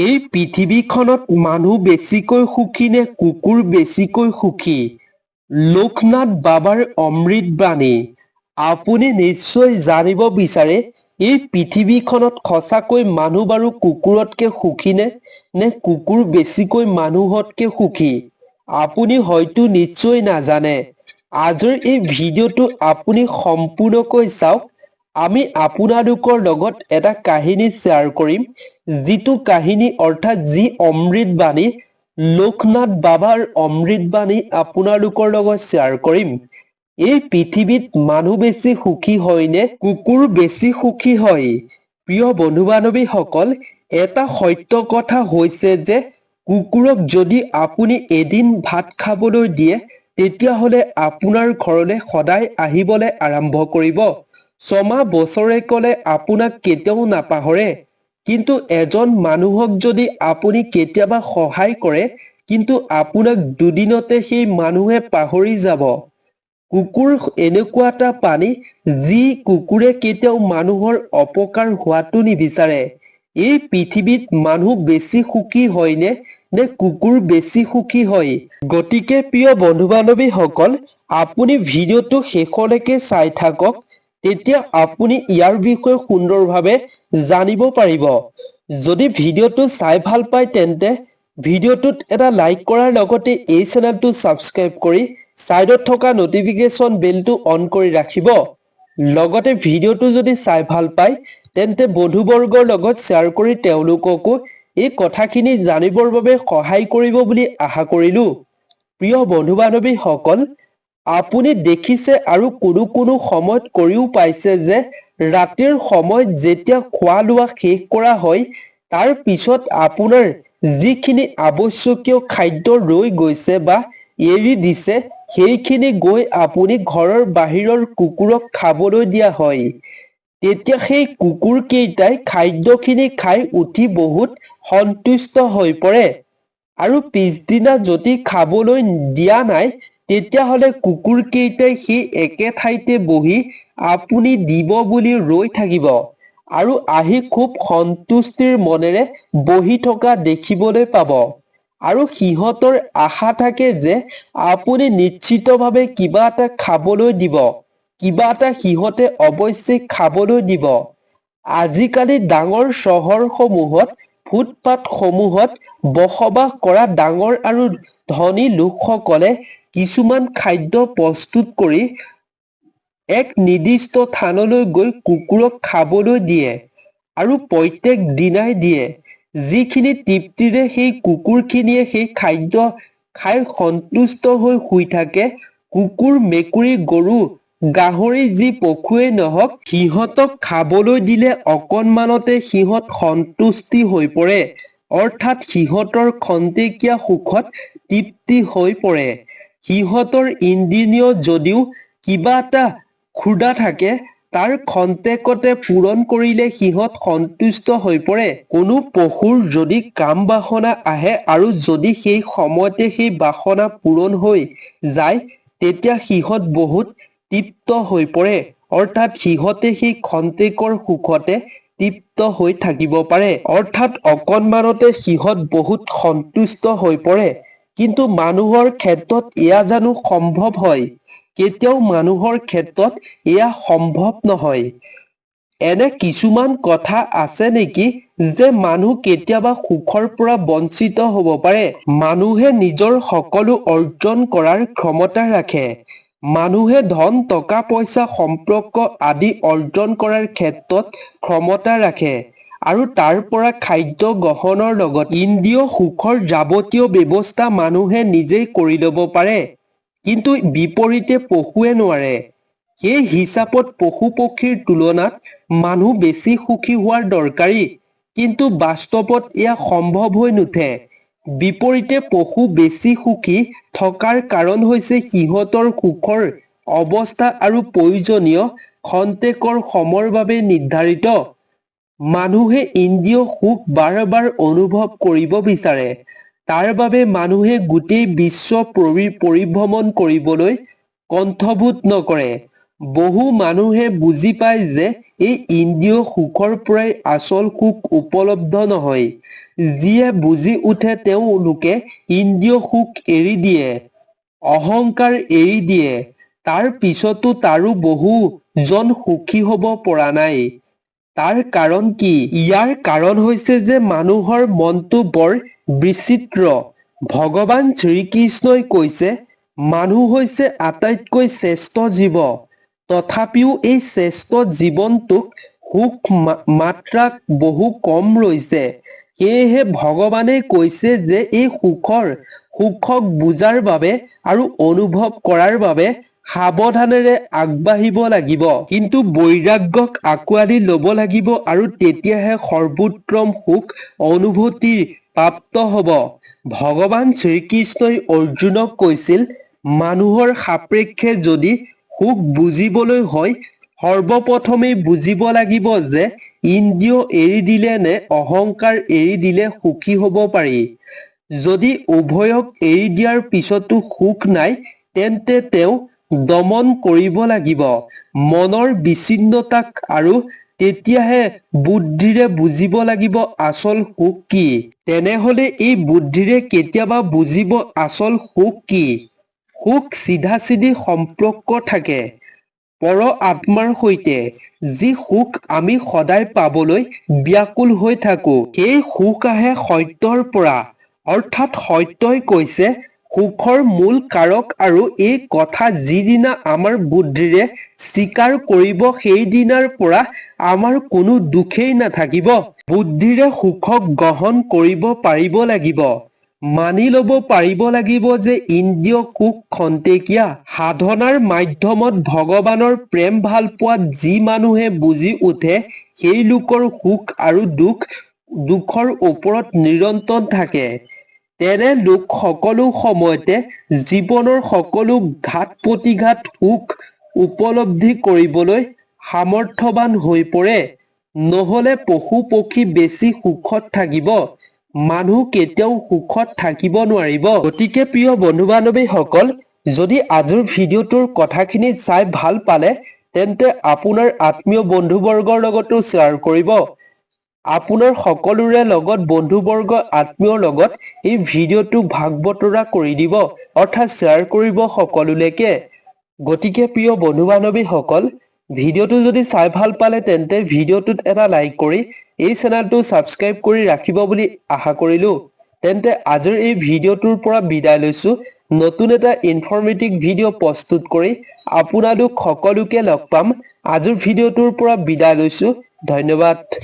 এই পৃথিৱীখনত মানুহ বেছিকৈ সুখী নে কুকুৰ বেছিকৈ সুখী? লোকনাথ বাবাৰ অমৃত বাণী। আপুনি নিশ্চয় জানিব বিচাৰে এই পৃথিৱীখনত সঁচাকৈ মানুহ বাৰু কুকুৰতকে সুখী নে নে কুকুৰ বেছিকৈ মানুহতকে সুখী? আপুনি হয়তো নিশ্চয় নাজানে। আজিৰ এই ভিডিঅ'টো আপুনি সম্পূৰ্ণকৈ চাওক। আমি আপোনালোকৰ লগত এটা কাহিনী শ্বেয়াৰ কৰিম যিটো কাহিনী অৰ্থাৎ যি অমৃত বাণী লোকনাথ বাবাৰ অমৃত বাণী আপোনালোকৰ লগত শ্বেয়াৰ কৰিম। এই পৃথিৱীত মানুহ বেছি সুখী হয় নে কুকুৰ বেছি সুখী হয়? প্ৰিয় বন্ধু বান্ধৱীসকল এটা সত্য কথা হৈছে যে কুকুৰক যদি আপুনি এদিন ভাত খাবলৈ দিয়ে তেতিয়াহ'লে আপোনাৰ ঘৰলৈ সদায় আহিবলৈ আৰম্ভ কৰিব। ছমাহ বছৰেকলে আপোনাক কেতিয়াও নাপাহৰে। কিন্তু এজন মানুহক যদি আপুনি কেতিয়াবা সহায় কৰে কিন্তু আপোনাক দুদিনতে সেই মানুহে পাহৰি যাব। কুকুৰ এনেকুৱা এটা প্ৰাণী যি কুকুৰে কেতিয়াও মানুহৰ অপকাৰ হোৱাটো নিবিচাৰে। এই পৃথিৱীত মানুহ বেছি সুখী হয়নে নে কুকুৰ বেছি সুখী হয়? গতিকে প্ৰিয় বন্ধু বান্ধৱীসকল আপুনি ভিডিঅ'টো শেষলৈকে চাই থাকক। তেতিয়া আপুনি ইয়াৰ বিষয়ে সুন্দৰভাৱে জানিব পাৰিব। যদি ভিডিঅ'টো চাই ভাল পায় তেন্তে ভিডিঅ'টোত এটা লাইক কৰাৰ লগতে এই চেনেলটো ছাবস্ক্ৰাইব কৰি ছাইডত থকা নটিফিকেশ্যন বেলটো অন কৰি ৰাখিব। লগতে ভিডিঅ'টো যদি চাই ভাল পায় তেন্তে বন্ধুবৰ্গৰ লগত শ্বেয়াৰ কৰি তেওঁলোককো এই কথাখিনি জানিবৰ বাবে সহায় কৰিব বুলি আশা কৰিলো। প্ৰিয় বন্ধু বান্ধৱীসকল আপুনি দেখিছে আৰু কোনো কোনো সময়ত কৰিও পাইছে যে ৰাতিৰ সময়ত যেতিয়া খোৱা লোৱা শেষ কৰা হয় তাৰ পিছত আপোনাৰ যিখিনি আৱশ্যকীয় খাদ্য ৰৈ গৈছে বা এৰি দিছে সেইখিনি গৈ আপুনি ঘৰৰ বাহিৰৰ কুকুৰক খাবলৈ দিয়া হয়। তেতিয়া সেই কুকুৰ কেইটাই খাদ্যখিনি খাই উঠি বহুত সন্তুষ্ট হৈ পৰে। আৰু পিছদিনা যদি খাবলৈ দিয়া নাই তেতিয়াহ'লে কুকুৰ কেইটাই সেই একে ঠাইতে বহি আপুনি দিব বুলি ৰৈ থাকিব আৰু আহি খুব সন্তুষ্টিৰ মনেৰে বহি থকা দেখিবলৈ পাব। আৰু সিহঁতৰ আশা থাকে যে আপুনি নিশ্চিতভাৱে কিবা এটা খাবলৈ দিব কিবা এটা সিহঁতে অৱশ্যে খাবলৈ দিব। আজিকালি ডাঙৰ চহৰসমূহত ফুটপাথসমূহত বসবাস কৰা ডাঙৰ আৰু ধনী লোকসকলে কিছুমান খাদ্য প্ৰস্তুত কৰি এক নিৰ্দিষ্ট থানলৈ গৈ কুকুৰক খাবলৈ দিয়ে আৰু প্ৰত্যেক দিনাই দিয়ে। যিখিনি তৃপ্তিৰে সেই কুকুৰখিনিয়ে সেই খাদ্য খাই সন্তুষ্ট হৈ শুই থাকে কুকুৰ মেকুৰী গৰু গাহৰি যি পশুৱেই নহওক সিহঁতক খাবলৈ দিলে অকণমানতে সিহঁত সন্তুষ্টি হৈ পৰে। অৰ্থাৎ সিহঁতৰ খন্তেকীয়া সুখত তৃপ্তি হৈ পৰে। সিহঁতৰ ইন্দ্ৰিয় যদিও কিবা এটা ক্ষুধা থাকে তাৰ খন্তেকতে পূৰণ কৰিলে সিহঁত সন্তুষ্ট হৈ পৰে। কোনো পশুৰ যদি কাম বাসনা আহে আৰু যদি সেই সময়তে সেই বাসনা পূৰণ হৈ যায় তেতিয়া সিহঁত বহুত তৃপ্ত হৈ পৰে। অৰ্থাৎ সিহঁতে সেই খন্তেকৰ সুখতে তৃপ্ত হৈ থাকিব পাৰে। অৰ্থাৎ অকণমানতে সিহঁত বহুত সন্তুষ্ট হৈ পৰে। কিন্তু মানুহৰ ক্ষেত্ৰত এয়া জানো সম্ভৱ হয়। কেতিয়াও মানুহৰ ক্ষেত্ৰত এয়া সম্ভৱ নহয়। এনে কিছুমান কথা আছে নেকি যে মানুহ কেতিয়াবা সুখৰ পৰা বঞ্চিত হ'ব পাৰে? মানুহে নিজৰ সকলো অৰ্জন কৰাৰ ক্ষমতা ৰাখে। মানুহে ধন টকা পইচা সম্পৰ্ক আদি অৰ্জন কৰাৰ ক্ষেত্ৰত ক্ষমতা ৰাখে। আৰু তাৰ পৰা খাদ্য গ্ৰহণৰ লগত ইন্দ্ৰিয় সুখৰ যাৱতীয় ব্যৱস্থা মানুহে নিজেই কৰি ল'ব পাৰে। কিন্তু বিপৰীতে পশুৱে নোৱাৰে। সেই হিচাপত পশু পক্ষীৰ তুলনাত মানুহ বেছি সুখী হোৱাৰ দৰকাৰী। কিন্তু বাস্তৱত এয়া সম্ভৱ হৈ নুঠে। বিপৰীতে পশু বেছি সুখী থকাৰ কাৰণ হৈছে সিহঁতৰ সুখৰ অৱস্থা আৰু প্ৰয়োজনীয় খন্তেকৰ সময়ৰ বাবে নিৰ্ধাৰিত। মানুহে ইন্দ্ৰিয় সুখ বাৰ বাৰ অনুভৱ কৰিব বিচাৰে। তাৰ বাবে মানুহে গোটেই বিশ্ব পৰি পৰিভ্ৰমণ কৰিবলৈ কণ্ঠবোধ নকৰে। বহু মানুহে বুজি পায় যে এই ইন্দ্ৰিয় সুখৰ পৰাই আচল সুখ উপলব্ধ নহয়। যিয়ে বুজি উঠে তেওঁলোকে ইন্দ্ৰিয় সুখ এৰি দিয়ে অহংকাৰ এৰি দিয়ে। তাৰ পিছতো তাৰো বহুজন সুখী হ'ব পৰা নাই। তাৰ কাৰণ কি? ইয়াৰ কাৰণ হৈছে যে মানুহৰ মনটো বৰ বিচিত্ৰ। ভগৱান শ্ৰীকৃষ্ণই কৈছে, মানুহ হৈছে আটাইতকৈ শ্ৰেষ্ঠ জীৱ। তথাপিও এই শ্ৰেষ্ঠ জীৱনটোক সুখ মাত্ৰা বহু কম ৰৈছে। সেয়েহে ভগৱানে কৈছে যে এই সুখৰ, সুখক বুজাৰ বাবে আৰু অনুভৱ কৰাৰ বাবে সাৱধানেৰে আগবাঢ়িব লাগিব, কিন্তু বৈৰাগ্যক আঁকোৱালি ল'ব লাগিব আৰু তেতিয়াহে সৰ্বোত্তম সুখ অনুভূতিৰ প্ৰাপ্ত হ'ব। ভগৱান শ্ৰীকৃষ্ণই অৰ্জুনক কৈছিল, মানুহৰ সাপেক্ষে যদি সুখ বুজিবলৈ হয়, সৰ্বপ্ৰথমেই বুজিব লাগিব যে ইন্দ্ৰিয় এৰি দিলে নে অহংকাৰ এৰি দিলে সুখী হ'ব পাৰি। যদি উভয়ক এৰি দিয়াৰ পিছতো সুখ নাই, তেন্তে তেওঁ দমন কৰিব লাগিব। মনৰ বিচ্ছিন্নতাক আৰু তেতিয়াহে বুদ্ধিৰে বুজিব লাগিব আচল সুখ কি। তেনেহলে এই বুদ্ধিৰে কেতিয়াবা বুজিব আচল সুখ কি? সুখ চিধা চিধি সম্পৰ্ক থাকে। পৰ আত্মাৰ সৈতে, যি সুখ আমি সদায় পাবলৈ ব্যাকুল হৈ থাকো, সেই সুখ আহে সত্যৰ পৰা। অৰ্থাৎ সত্যই কৈছে সুখৰ মূল কাৰক আৰু এই কথা যিদিনা আমাৰ বুদ্ধিৰে স্বীকাৰ কৰিব, সেইদিনাৰ পৰা আমাৰ কোনো দুখেই নাথাকিব। বুদ্ধিৰে সুখক গ্ৰহণ কৰিব পাৰিব লাগিব। মানি ল'ব পাৰিব লাগিব যে ইন্দ্ৰিয় সুখ খন্তেকীয়া। সাধনাৰ মাধ্যমত ভগৱানৰ প্ৰেম ভালপোৱাত যি মানুহে বুজি উঠে, সেই লোকৰ সুখ আৰু দুখ, দুখৰ ওপৰত নিৰন্তৰ থাকে। তেনে লোক সকলো সময়তে জীৱনৰ সকলো ঘাত প্ৰতিঘাত সুখ উপলব্ধি কৰিবলৈ সামৰ্থৱান হৈ পৰে। নহলে পশু পক্ষী বেছি সুখত থাকিব। মানুহ কেতিয়াও সুখত থাকিব নোৱাৰিব। গতিকে প্ৰিয় বন্ধু বান্ধৱীসকল যদি আজিৰ ভিডিঅ'টোৰ কথাখিনি চাই ভালো পালে, তেন্তে আপোনাৰ আত্মীয় বন্ধু বৰ্গৰ লগতো শ্বেয়াৰ কৰিব। আপোনাৰ সকলোৰে লগত বন্ধু বৰ্গ আত্মীয়ৰ লগত এই ভিডিঅ'টো ভাগ বতৰা কৰি দিব অৰ্থাৎ শ্বেয়াৰ কৰিব সকলোলৈকে। গতিকে প্ৰিয় বন্ধু বান্ধৱীসকল ভিডিঅ'টো যদি চাই ভাল পালে তেন্তে ভিডিঅ'টোত এটা লাইক কৰি এই চেনেলটো ছাবস্ক্ৰাইব কৰি ৰাখিব বুলি আশা কৰিলো। তেন্তে আজিৰ এই ভিডিঅ'টোৰ পৰা বিদায় লৈছো। নতুন এটা ইনফৰ্মেটিভ ভিডিঅ' প্ৰস্তুত কৰি আপোনালোক সকলোকে লগ পাম। আজিৰ ভিডিঅ'টোৰ পৰা বিদায় লৈছো। ধন্যবাদ।